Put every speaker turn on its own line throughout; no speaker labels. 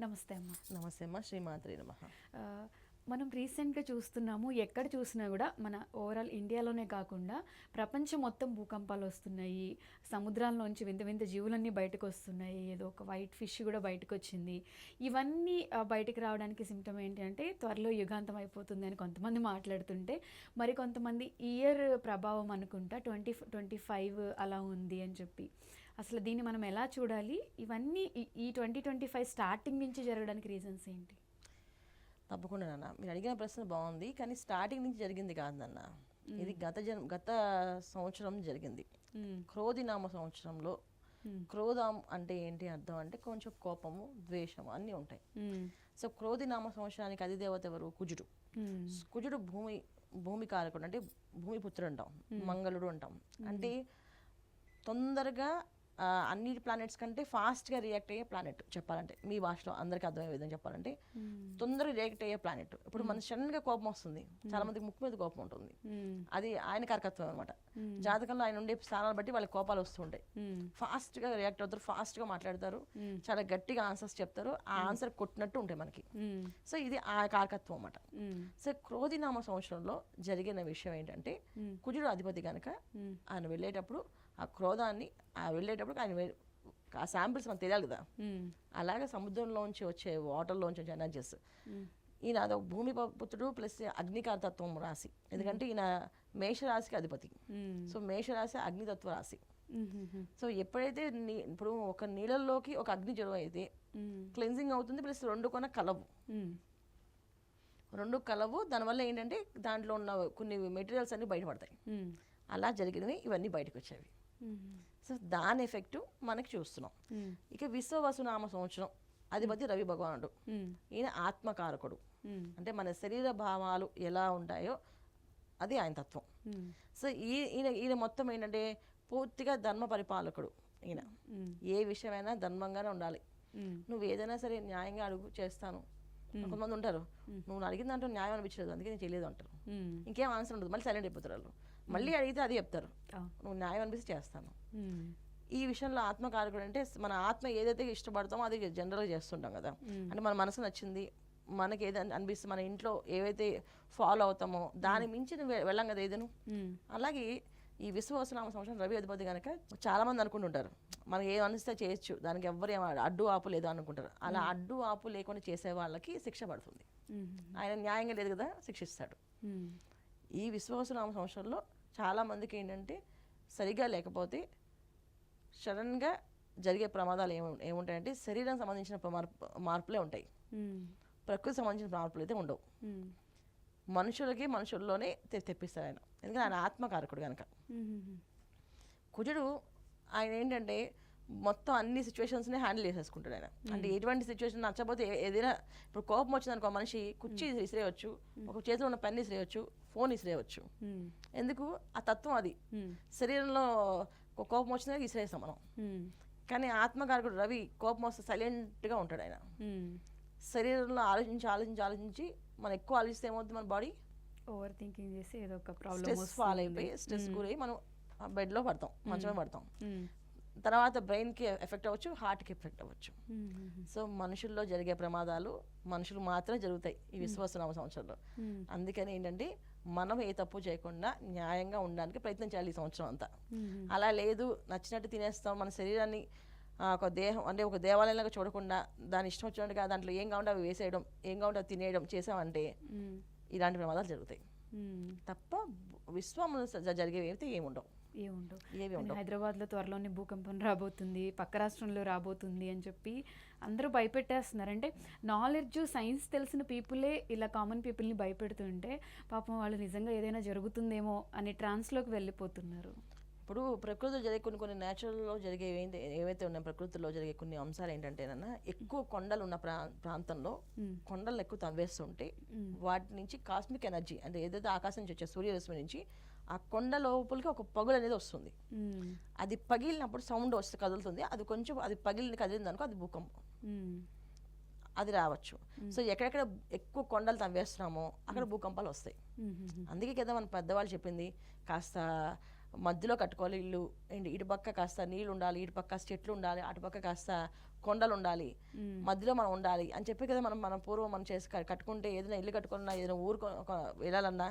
నమస్తే అమ్మ.
నమస్తే అమ్మ శ్రీమాత్రి నమ.
మనం రీసెంట్గా చూస్తున్నాము ఎక్కడ చూసినా కూడా మన ఓవరాల్ ఇండియాలోనే కాకుండా ప్రపంచం మొత్తం భూకంపాలు వస్తున్నాయి సముద్రాల్లోంచి వింత వింత జీవులన్నీ బయటకు వస్తున్నాయి ఏదో ఒక వైట్ ఫిష్ కూడా బయటకు వచ్చింది ఇవన్నీ బయటకు రావడానికి సిమ్టమ్ ఏంటి అంటే త్వరలో యుగాంతం అయిపోతుంది అని కొంతమంది మాట్లాడుతుంటే మరి కొంతమంది ఇయర్ ప్రభావం అనుకుంటా ట్వంటీ ట్వంటీ ఫైవ్ అలా ఉంది అని చెప్పి. అసలు దీన్ని మనం ఎలా చూడాలి? ఇవన్నీ ఈ- ట్వంటీ ట్వంటీ ఫైవ్ స్టార్టింగ్ నుంచి జరగడానికి రీజన్స్ ఏంటి?
తప్పకుండా నాన్న. మీరు అడిగిన ప్రశ్న బాగుంది కానీ స్టార్టింగ్ నుంచి జరిగింది కాదు నాన్న. ఇది గత జన్ గత సంవత్సరం జరిగింది. క్రోధినామ సంవత్సరంలో. క్రోధం అంటే ఏంటి అర్థం అంటే కొంచెం కోపము ద్వేషము అన్నీ ఉంటాయి. సో క్రోధినామ సంవత్సరానికి అధిదేవత ఎవరు? కుజుడు. కుజుడు భూమి భూమి కారకుడు అంటే భూమి పుత్రుడు అంటాం మంగళుడు అంటాం. అంటే తొందరగా అన్ని ప్లానెట్స్ కంటే ఫాస్ట్గా రియాక్ట్ అయ్యే ప్లానెట్ చెప్పాలంటే. మీ భాషలో అందరికీ అర్థమయ్యే విధంగా చెప్పాలంటే తొందరగా రియాక్ట్ అయ్యే ప్లానెట్ ఇప్పుడు మన సడన్గా కోపం వస్తుంది. చాలా మందికి ముక్కు మీద కోపం ఉంటుంది. అది ఆయన కరకత్వం అనమాట జాతకంలో ఆయన ఉండే స్థానాలు బట్టి వాళ్ళకి కోపాలు వస్తుంటాయి. ఫాస్ట్గా రియాక్ట్ అవుతారు ఫాస్ట్గా మాట్లాడతారు. చాలా గట్టిగా ఆన్సర్స్ చెప్తారు. ఆ ఆన్సర్ కొట్టినట్టు ఉంటాయి మనకి. సో ఇది ఆ కారకత్వం అన్నమాట.
మ్మ్.
సో క్రోధినామ సంవత్సరంలో జరిగిన విషయం ఏంటంటే కుజుడు అధిపతి కనుక ఆయన వెళ్ళేటప్పుడు ఆ క్రోధాన్ని ఆ వెళ్ళేటప్పుడు ఆయన ఆ శాంపిల్స్ మనకు తెలియాలి కదా. అలాగే సముద్రంలోంచి వచ్చే వాటర్లోంచి వచ్చే ఎనర్జీస్ ఈయన అదొక భూమి పుత్రుడు ప్లస్ అగ్నికారతత్వం రాశి ఎందుకంటే ఈయన మేషరాశికి అధిపతి. సో మేషరాశి అగ్నితత్వ రాశి. సో ఎప్పుడైతే నీ ఇప్పుడు ఒక నీళ్ళల్లోకి ఒక అగ్ని జలం అయితే. క్లెన్జింగ్ అవుతుంది ప్లస్ రెండు కొన కలవు. రెండు కలవు దానివల్ల ఏంటంటే దాంట్లో ఉన్న కొన్ని మెటీరియల్స్ అన్ని బయటపడతాయి. అలా జరిగినవి ఇవన్నీ బయటకు వచ్చేవి. సో దాని ఎఫెక్ట్ మనకి చూస్తున్నాం. ఇక విశ్వవసునామ సంవత్సరం అధిపతి రవి భగవానుడు. ఈయన ఆత్మకారకుడు. అంటే మన శరీర భావాలు ఎలా ఉంటాయో అది ఆయన తత్వం. సో ఈ ఈయన ఈయన మొత్తం ఏంటంటే పూర్తిగా ధర్మ పరిపాలకుడు ఈయన. ఏ విషయమైనా ధర్మంగానే ఉండాలి. నువ్వు ఏదైనా సరే న్యాయంగా అడుగు చేస్తాను కొంతమంది ఉంటారు నువ్వు అడిగిన దాంట్లో న్యాయం అనిపించలేదు అందుకే నేను చేయలేదు అంటారు. ఇంకేం ఆన్సర్ ఉండదు మళ్ళీ సైలెంట్ అయిపోతారు వాళ్ళు మళ్ళీ అడిగితే అది చెప్తారు. నువ్వు న్యాయం అనిపిస్తే చేస్తాను. ఈ విషయంలో ఆత్మకారకుడు అంటే మన ఆత్మ ఏదైతే ఇష్టపడతామో అది జనరల్గా చేస్తుంటాం కదా. అంటే మన మనసు నచ్చింది మనకి ఏది అన్- అనిపిస్తే మన ఇంట్లో ఏవైతే ఫాలో అవుతామో దాని మించి వెళ్ళం కదా ఏదను. అలాగే ఈ విశ్వవసనామ సంవత్సరం రవి అధిపతి కనుక చాలా మంది అనుకుంటుంటారు. మనకి ఏం అనిస్తే చేయొచ్చు దానికి ఎవ్వరు అడ్డు ఆపు లేదు అనుకుంటారు. అలా అడ్డు ఆపు లేకుండా చేసే వాళ్ళకి శిక్ష పడుతుంది. ఆయన న్యాయంగా లేదు కదా శిక్షిస్తాడు. ఈ విశ్వవసనామ సంవత్సరంలో చాలా మందికి ఏంటంటే సరిగా లేకపోతే సడన్గా జరిగే ప్రమాదాలు ఏమి ఏముంటాయంటే శరీరం సంబంధించిన మార్పు మార్పులే ఉంటాయి. ప్రకృతి సంబంధించిన మార్పులు అయితే ఉండవు. మనుషులకి మనుషుల్లోనే తె- తెప్పిస్తారు ఆయన ఎందుకంటే ఆయన ఆత్మకారకుడు కనుక. కుజుడు ఆయన ఏంటంటే మొత్తం అన్ని సిచ్యువేషన్స్ని హ్యాండిల్ చేసేసుకుంటాడు ఆయన. అంటే ఎటువంటి సిచ్యువేషన్ నచ్చకపోతే ఏదైనా ఇప్పుడు కోపం వచ్చిందనుకో మనిషి కుర్చీ ఇసిరేయచ్చు ఒక చేతిలో ఉన్న పెన్ ఇసిరేయచ్చు ఫోన్ ఇసిరేయచ్చు
మ్మ్.
ఎందుకు? ఆ తత్వం అది. శరీరంలో ఒక కోపం వచ్చినా ఇసిరేస్తాం మనం. కానీ ఆత్మకారకుడు రవి కోపం వస్తే సైలెంట్గా ఉంటాడు ఆయన. శరీరంలో ఆలోచించి ఆలోచించి ఆలోచించి మనం ఎక్కువ ఆలోచిస్తే ఏమవుతుంది మన బాడీ
ఓవర్ థింకింగ్ చేసి ఏదో ఒక ప్రాబ్లమ్
స్ట్రెస్ ఫాల్ అయిపోయి స్ట్రెస్ గురై మనం బెడ్లో పడతాం మంచమే పడతాం. తర్వాత బ్రెయిన్కి ఎఫెక్ట్ అవ్వచ్చు హార్ట్కి ఎఫెక్ట్ అవ్వచ్చు. సో మనుషుల్లో జరిగే ప్రమాదాలు మనుషులు మాత్రమే జరుగుతాయి ఈ విశ్వాసనామ సంవత్సరంలో. అందుకని ఏంటంటే మనం ఏ తప్పు చేయకుండా న్యాయంగా ఉండడానికి ప్రయత్నం చేయాలి ఈ సంవత్సరం అంతా. అలా లేదు నచ్చినట్టు తినేస్తాం మన శరీరాన్ని ఒక దేహం అంటే ఒక దేవాలయంలాగా చూడకుండా దాని ఇష్టం వచ్చినట్టుగా దాంట్లో ఏం కావాలంటే అవి వేసేయడం ఏం అవి తినేయడం చేసామంటే. ఇలాంటి ప్రమాదాలు జరుగుతాయి. తప్ప విశ్వంలో జ- జరిగేవి అయితే ఏముండవు
కానీ
ఉండవు.
హైదరాబాద్లో త్వరలోనే భూకంపం రాబోతుంది పక్క రాష్ట్రంలో రాబోతుంది అని చెప్పి అందరూ భయపెట్టేస్తున్నారు. అంటే నాలెడ్జ్ సైన్స్ తెలిసిన పీపులే ఇలా కామన్ పీపుల్ని భయపెడుతుంటే పాపం వాళ్ళు నిజంగా ఏదైనా జరుగుతుందేమో అనే ట్రాన్స్లోకి వెళ్ళిపోతున్నారు.
ఇప్పుడు ప్రకృతిలో జరిగే కొన్ని కొన్ని న్యాచురల్లో జరిగే ఏవైతే ఉన్నాయో ప్రకృతిలో జరిగే కొన్ని అంశాలు ఏంటంటేనన్నా ఎక్కువ కొండలు ఉన్న ప్రా ప్రాంతంలో కొండలు ఎక్కువ తవ్వేస్తుంటే వాటి నుంచి కాస్మిక్ ఎనర్జీ అంటే ఏదైతే ఆకాశం నుంచి వచ్చే సూర్యరశ్మి నుంచి ఆ కొండ లోపలికి ఒక పగులు అనేది వస్తుంది. అది పగిలినప్పుడు సౌండ్ వస్తే కదులుతుంది అది కొంచెం అది పగిలిన కదిలింది అనుకో అది భూకంపం. అది రావచ్చు సో ఎక్కడెక్కడ ఎక్కువ కొండలు తవ్వేస్తున్నామో అక్కడ భూకంపాలు వస్తాయి. అందుకే కదా మన పెద్దవాళ్ళు చెప్పింది కాస్త మధ్యలో కట్టుకోవాలి ఇల్లు ఏంటి ఇటు పక్క కాస్త నీళ్ళు ఉండాలి ఇటు పక్క చెట్లు ఉండాలి అటు పక్క కాస్త కొండలు ఉండాలి. మధ్యలో మనం ఉండాలి అని చెప్పి కదా మనం మనం పూర్వం మనం చేసి కట్టుకుంటే ఏదైనా ఇల్లు కట్టుకున్నా ఏదైనా ఊరు వెళ్ళాలన్నా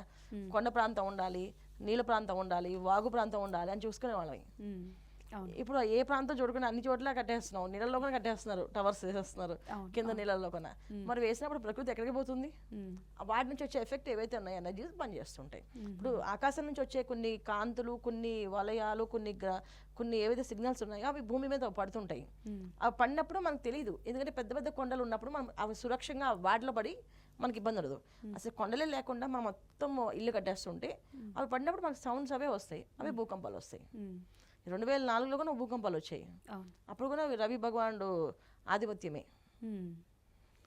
కొండ ప్రాంతం ఉండాలి నీళ్ళ ప్రాంతం ఉండాలి వాగు ప్రాంతం ఉండాలి అని చూసుకునే వాళ్ళం
మ్మ్. అవును.
ఇప్పుడు ఏ ప్రాంతం చూడకుండా అన్ని చోట్ల కట్టేస్తున్నాం నీళ్ళలో కూడా కట్టేస్తున్నారు టవర్స్ వేసేస్తున్నారు కింద నీళ్ళలో కూడా మరి వేసినప్పుడు ప్రకృతి ఎక్కడికి పోతుంది? వాటి నుంచి వచ్చే ఎఫెక్ట్ ఏవైతే ఉన్నాయో ఎనర్జీస్ పనిచేస్తుంటాయి. ఇప్పుడు ఆకాశం నుంచి వచ్చే కొన్ని కాంతులు కొన్ని వలయాలు కొన్ని గ్ర- కొన్ని ఏవైతే సిగ్నల్స్ ఉన్నాయో అవి భూమి మీద పడుతుంటాయి. అవి పడినప్పుడు మనకు తెలియదు ఎందుకంటే పెద్ద పెద్ద కొండలు ఉన్నప్పుడు మనం అవి సురక్షంగా వాటిలో పడి మనకి ఇబ్బంది ఉండదు. అసలు కొండలే లేకుండా మనం మొత్తం ఇల్లు కట్టేస్తుంటే అవి పడినప్పుడు మనకు సౌండ్స్ అవే వస్తాయి. అవి భూకంపాలు వస్తాయి. రెండు వేల నాలుగులో కూడా భూకంపాలు వచ్చాయి. అప్పుడు కూడా రవి భగవానుడు ఆధిపత్యమే.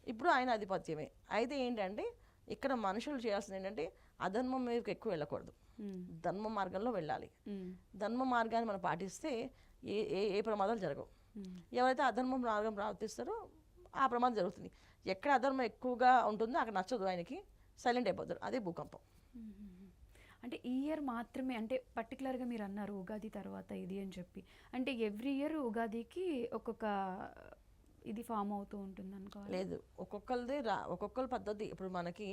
ఇప్పుడు ఆయన ఆధిపత్యమే. అయితే ఏంటంటే ఇక్కడ మనుషులు చేయాల్సింది ఏంటంటే అధర్మం మీదకి ఎక్కువ వెళ్ళకూడదు. ధర్మ మార్గంలో వెళ్ళాలి. ధర్మ మార్గాన్ని మనం పాటిస్తే ఏ ఏ ఏ ప్రమాదాలు జరగవు. ఎవరైతే అధర్మం మార్గం ప్రవర్తిస్తారో ఆ ప్రమాదం జరుగుతుంది. ఎక్కడ అధర్మం ఎక్కువగా ఉంటుందో అక్కడ నచ్చదు ఆయనకి. సైలెంట్ అయిపోతారు. అదే భూకంపం.
అంటే ఈ ఇయర్ మాత్రమే అంటే పర్టికులర్గా మీరు అన్నారు ఉగాది తర్వాత ఇది అని చెప్పి. అంటే ఎవ్రీ ఇయర్ ఉగాదికి ఒక్కొక్క ఇది ఫామ్ అవుతూ ఉంటుంది అనుకోవాలి
లేదు ఒక్కొక్కరిది రా ఒక్కొక్కరి పద్ధతి. ఇప్పుడు మనకి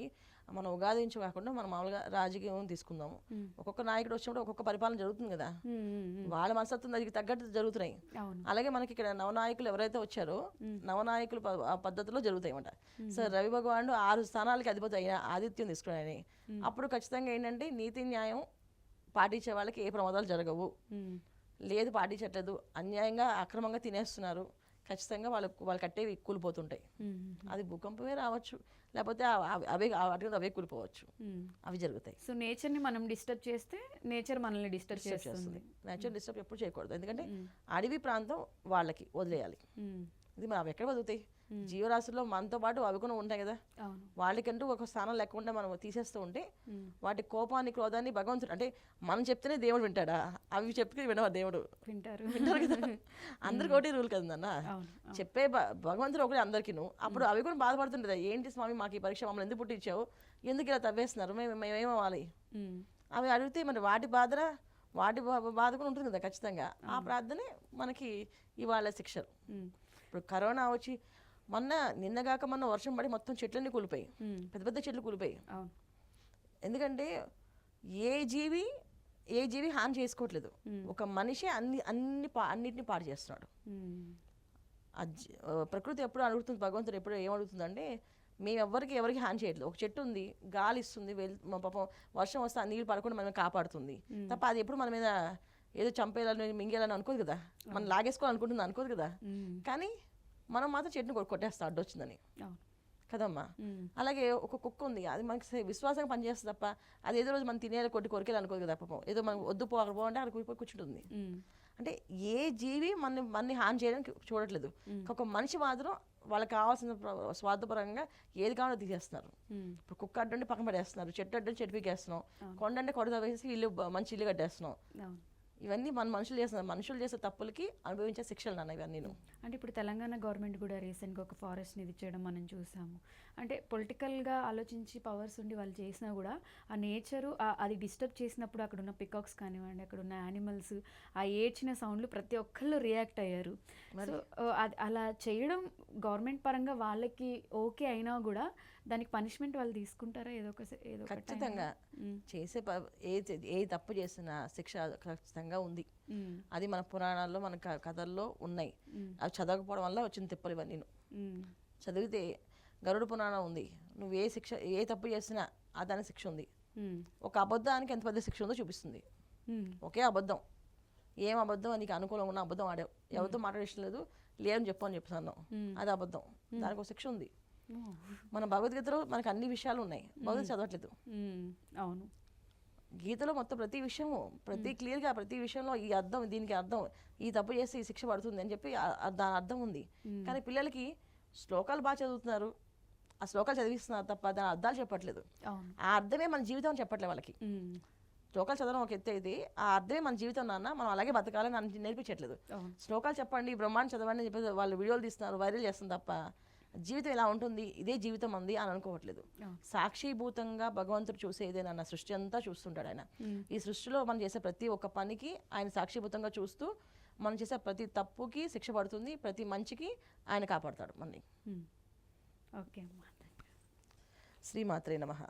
మన ఉగాది నుంచి కాకుండా మనం మామూలుగా రాజకీయం తీసుకుందాము. ఒక్కొక్క నాయకుడు వచ్చినప్పుడు ఒక్కొక్క పరిపాలన జరుగుతుంది కదా. వాళ్ళ మనస్తత్వం దానికి తగ్గట్టు జరుగుతున్నాయి. అలాగే మనకి ఇక్కడ నవనాయకులు ఎవరైతే వచ్చారో నవనాయకులు పద్ధతిలో జరుగుతాయి అన్నమాట సో రవి భగవానుడు ఆరు స్థానాలకి అధిపతి అయిన ఆదిత్యం తీసుకున్నాయని అప్పుడు ఖచ్చితంగా ఏంటంటే నీతి న్యాయం పాటించే వాళ్ళకి ఏ ప్రమాదాలు జరగవు. లేదు పాటించట్లేదు. అన్యాయంగా అక్రమంగా తినేస్తున్నారు. ఖచ్చితంగా వాళ్ళకు వాళ్ళు కట్టేవి కూలిపోతుంటాయి. అది భూకంపమే రావచ్చు. లేకపోతే అవి- అవే వాటి అవే కూలిపోవచ్చు. అవి జరుగుతాయి.
సో నేచర్ని మనం డిస్టర్బ్ చేస్తే నేచర్ మనల్ని డిస్టర్బ్ చేస్తుంది.
నేచురల్ డిస్టర్బ్ ఎప్పుడు చేయకూడదు. ఎందుకంటే అడవి ప్రాంతం వాళ్ళకి వదిలేయాలి. ఇది అవి ఎక్కడ బతుకుతాయి? జీవరాశుల్లో మనతో పాటు అవి కూడా ఉంటాయి కదా. వాళ్ళకంటూ ఒక స్థానం లేకుండా మనం తీసేస్తూ ఉంటే. వాటి కోపాన్ని క్రోధాన్ని భగవంతుడు అంటే మనం చెప్తేనే దేవుడు వింటాడా? అవి చెప్తే వినవా దేవుడు.
వింటారు.
వింటారు కదా. అందరికి ఒకటి రూల్ కదన్న చెప్పే భగవంతుడు ఒకటి అందరికీను. అప్పుడు అవి కూడా బాధపడుతుంటుంది ఏంటి స్వామి మాకు ఈ పరీక్ష మమ్మల్ని ఎందుకు పుట్టించావు? ఎందుకు ఇలా తవ్వేస్తున్నారు? మేము మేమేమవ్వాలి
మ్మ్.
అవి అడిగితే మరి వాటి బాధ వాటి బాధ కూడా ఉంటుంది కదా ఖచ్చితంగా. ఆ ప్రార్థనే మనకి ఇవాళ శిక్ష.
మ్మ్.
ఇప్పుడు కరోనా వచ్చి మొన్న నిన్నగాక మొన్న వర్షం పడి మొత్తం చెట్లన్నీ కూలిపోయి. పెద్ద పెద్ద చెట్లు కూలిపోయి ఎందుకంటే ఏ జీవి ఏ జీవి హాని చేసుకోవట్లేదు. ఒక మనిషి అన్ని అన్ని అన్నిటిని పాడు చేస్తున్నాడు. ప్రకృతి ఎప్పుడు అడుగుతుంది భగవంతుడు ఎప్పుడు ఏమడుగుతుందంటే మేము ఎవరికి ఎవరికి హాని చేయట్లేదు. ఒక చెట్టు ఉంది గాలి ఇస్తుంది వెల్ మా పాపం వర్షం వస్తే ఆ నీళ్ళు పడకుండా మనం కాపాడుతుంది. తప్ప అది ఎప్పుడు మన మీద ఏదో చంపేయాలని మింగేయాలని అనుకోదు కదా. మనం లాగేసుకోవాలనుకుంటుంది అనుకోదు కదా. కానీ మనం మాత్రం చెట్టుని కొట్టేస్తాం అడ్డొచ్చిందని. కదమ్మా?
మ్మ్.
అలాగే ఒక కుక్క ఉంది అది మనకి విశ్వాసంగా పనిచేస్తుంది తప్ప అది ఏదో రోజు మనం తినేయాలి కొట్టి కొరికేయాలి అనుకోదు కదా పాపం. ఏదో మనం వద్దు పో అక్కడ పోవంటే అక్కడ కూలిపోయి కూర్చుంటుంది. అంటే ఏ జీవి మన మనని హాని చేయడానికి చూడట్లేదు. ఒక మనిషి మాత్రం వాళ్ళకి కావాల్సిన ప్ర- స్వార్థపరంగా ఏది కావాలో తీసేస్తున్నారు. ఇప్పుడు కుక్క అడ్డంటే పక్కన పడేస్తున్నారు చెట్టు అడ్డంటే చెట్టు పీకేస్తున్నాం కొండ అంటే కొడత వేసి ఇల్లు మంచి ఇల్లు కట్టేస్తున్నాం. ఇవన్నీ మన మనుషులు చేస్తున్నారు మనుషులు చేసే తప్పులకి అనుభవించే శిక్షలు నాన్న ఇవన్నీ
అంటే ఇప్పుడు తెలంగాణ గవర్నమెంట్ కూడా రీసెంట్గా ఒక ఫారెస్ట్ని ఇది చేయడం మనం చూసాము. అంటే పొలిటికల్గా ఆలోచించి పవర్స్ ఉండి వాళ్ళు చేసినా కూడా ఆ నేచరు అది డిస్టర్బ్ చేసినప్పుడు అక్కడ ఉన్న పికాక్స్ కానివ్వండి అక్కడ ఉన్న యానిమల్స్ ఆ ఏడ్చిన సౌండ్లు ప్రతి ఒక్కళ్ళు రియాక్ట్ అయ్యారు. సో అది అలా చేయడం గవర్నమెంట్ పరంగా వాళ్ళకి ఓకే అయినా కూడా దానికి పనిష్మెంట్ వాళ్ళు తీసుకుంటారా ఏదో ఒక ఏదో?
ఖచ్చితంగా. చేసే ఏ ఏ తప్పు చేసినా శిక్ష ఖచ్చితంగా ఉంది. అది మన పురాణాల్లో మన కథల్లో ఉన్నాయి. అవి చదవకపోవడం వల్ల వచ్చిన తిప్పలు ఇవన్నీ. చదివితే గరుడ పురాణం ఉంది నువ్వు ఏ శిక్ష ఏ తప్పు చేసినా ఆ దాని శిక్ష ఉంది. ఒక అబద్ధానికి ఎంత పెద్ద శిక్ష ఉందో చూపిస్తుంది. ఒకే అబద్ధం ఏం అబద్ధం నీకు అనుకూలంగా ఉన్న అబద్ధం ఆడావు ఎవరితో మాట్లాడేసం లేదు లేదని చెప్పు అని చెప్తున్నాను
మ్మ్.
అది అబద్ధం దానికి ఒక శిక్ష ఉంది. మన భగవద్గీతలో మనకు అన్ని విషయాలు ఉన్నాయి. భగవద్గీత చదవట్లేదు.
అవును.
గీతలో మొత్తం ప్రతి విషయము ప్రతి క్లియర్గా ప్రతి విషయంలో ఈ అర్థం దీనికి అర్థం ఈ తప్పు చేస్తే ఈ శిక్ష పడుతుంది అని చెప్పి దాని అర్థం ఉంది. కానీ పిల్లలకి శ్లోకాలు బాగా చదువుతున్నారు. ఆ శ్లోకాలు చదివిస్తున్నారు తప్ప దాని అర్థాలు చెప్పట్లేదు. ఆ అర్థమే మన జీవితం అని చెప్పట్లేదు వాళ్ళకి. శ్లోకాలు చదవడం ఒక ఎత్తు అయితే ఆ అర్థమే మన జీవితం నాన్న మనం అలాగే బతకాలని నేర్పించట్లేదు. శ్లోకాలు చెప్పండి బ్రహ్మాండ చదవండి అని చెప్పి వాళ్ళు వీడియోలు తీస్తున్నారు వైరల్ చేస్తుంది తప్ప జీవితం ఎలా ఉంటుంది ఇదే జీవితం అంది అని అనుకోవట్లేదు. సాక్షిభూతంగా భగవంతుడు చూసేదేనా నా సృష్టి అంతా చూస్తుంటాడు ఆయన. ఈ సృష్టిలో మనం చేసే ప్రతి ఒక్క పనికి ఆయన సాక్షిభూతంగా చూస్తూ మనం చేసే ప్రతి తప్పుకి శిక్ష పడుతుంది ప్రతి మంచికి ఆయన కాపాడతాడు మనని.
ఓకే
శ్రీమాత్రే నమః.